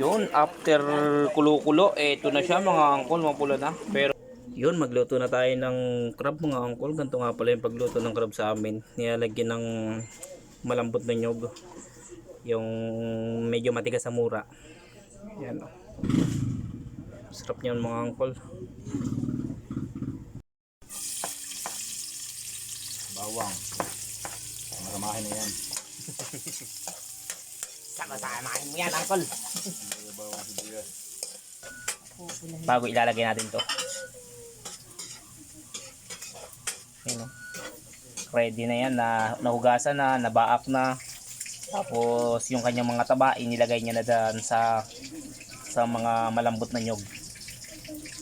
Yun, after kulo-kulo, ito na siya mga angkol, mapula na. Pero, yun, magluto na tayo ng crab mga angkol. Ganito nga pala yung pagluto ng crab sa amin. Nilalagyan ng malambot na nyog. Yung medyo matigas sa mura. Yan. Sarap niyan mga angkol. Bawang. Maramahin na yan. Sama-samahin mo yan, sibuyas. Bago ilalagay natin to. Yan, oh. Ready na yan, na nahugasan na, nabaak na. Tapos yung kanyang mga taba, inilagay niya na dyan sa sa mga malambot na nyog.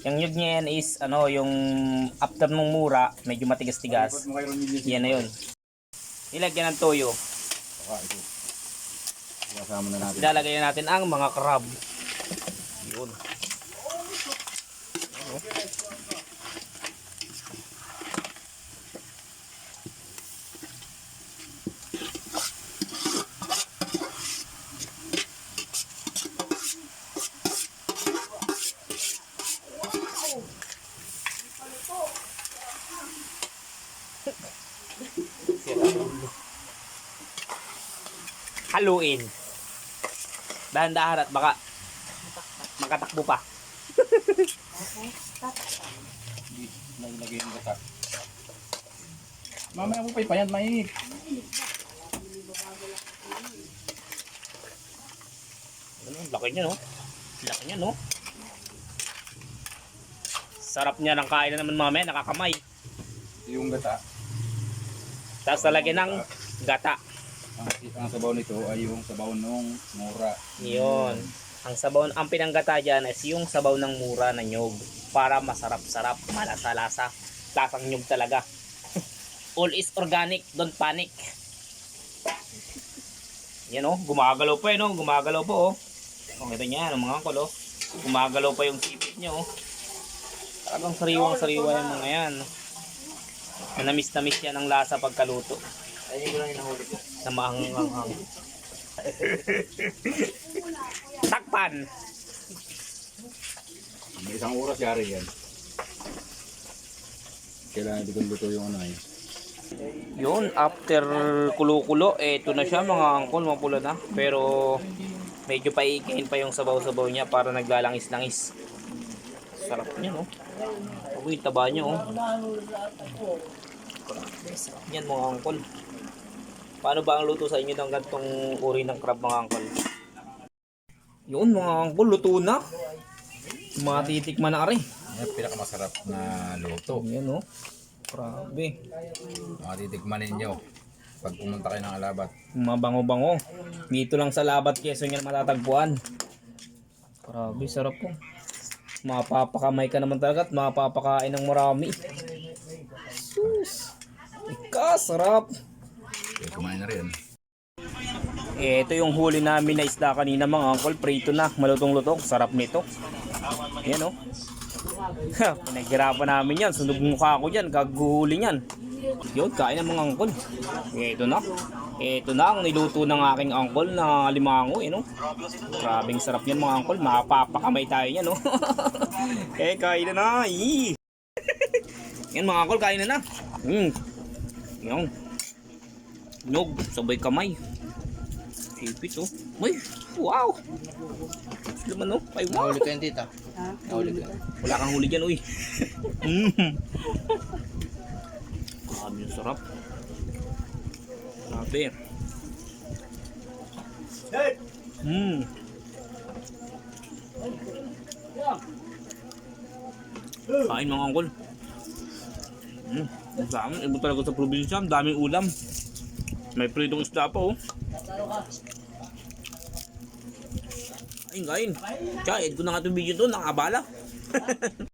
Yung nyog niya yan is ano, yung after nung mura, medyo matigas-tigas. Yan na yun. Nilagyan ng toyo. Baka ito. Kasama na natin. Ilalagay na natin ang mga crab. Yun. Haluin. Dahan-dahan at baka makatakbo pa. Naglagay ng gata. Mamaya mo pa ipayan, mainit. Ano, laki niya no. Laki niya no. Sarap niya ng kain na naman mamaya, nakakamay. Yung gata, Tapos talagyan ng gata. Ang, ang sabaw nito ay yung sabaw ng mura. Yun. Ang sabaw, ang pinanggata dyan is yung sabaw ng mura na nyog. Para masarap-sarap, malasa-lasa. Lasang nyog talaga. All is organic, don't panic. Yan oh, gumagalaw pa eh no, gumagalaw pa oh. Oh, ito niya, ano, mga angkol oh. Gumagalaw pa yung sipit niya oh. Talagang sariwang sariwa yung mga yan. Manamis na miss yan ang lasa pagkaluto. Ayun ko lang yung nahuli ko. Na maanghang Takpan! May isang oras yari yan. Kailangan dito luto yung ano eh. Yun, after kulo-kulo, eh, ito na siya mga angkol, mapula na. Pero medyo paiikain pa yung sabaw-sabaw niya para naglalangis-langis. Sarap niya, no? Ako yung taba niya, oh. Grabe, sarap niyan mga angkol. Paano ba ang luto sa inyo ng gantong uri ng crab mga angkol? Yun mga angkol, luto na. Matitikman na ari. Yan pinakamasarap na luto. Yan, oh. Grabe. Matitikman ninyo pag pumunta kayo ng Alabat. Mabango-bango. Dito lang sa Labat Quezon yan matatagpuan. Grabe, sarap po. Mapapakamay ka naman talaga at mapapakain ng marami. Sarap! Okay, kumain na rin. Eh, ito yung huli namin na isda kanina mga uncle. Prito na. Malutong-lutong. Sarap nito. Yan oh. Ha, Pinaghirapan namin yan. Sunog mukha ko dyan. Kaguhuli yan. Yun, kain ng mga uncle. Eh, ito na. Ito na ang niluto ng aking uncle na limango. Eh, no? Grabing sarap yan mga uncle. Mapapakamay tayo yan. No? eh, kain na na. Ii. yan mga uncle, kain na na. Mm. Yan. Nyog, sabay kamay. Ipit oh. Ay, wow. Laman oh. Ay, wow. Nahuli ko yan tita. Nahuli ko yan. Wala kang huli dyan, uy. mm. Grabe yung sarap. Grabe. Mm. Kain mga angkol. Mm. Ang sa amin, iba talaga sa probinsya. Ang daming ulam. May pritong isda pa, oh. Kain, kain. Kaya, ko na nga itong video to, nakabala.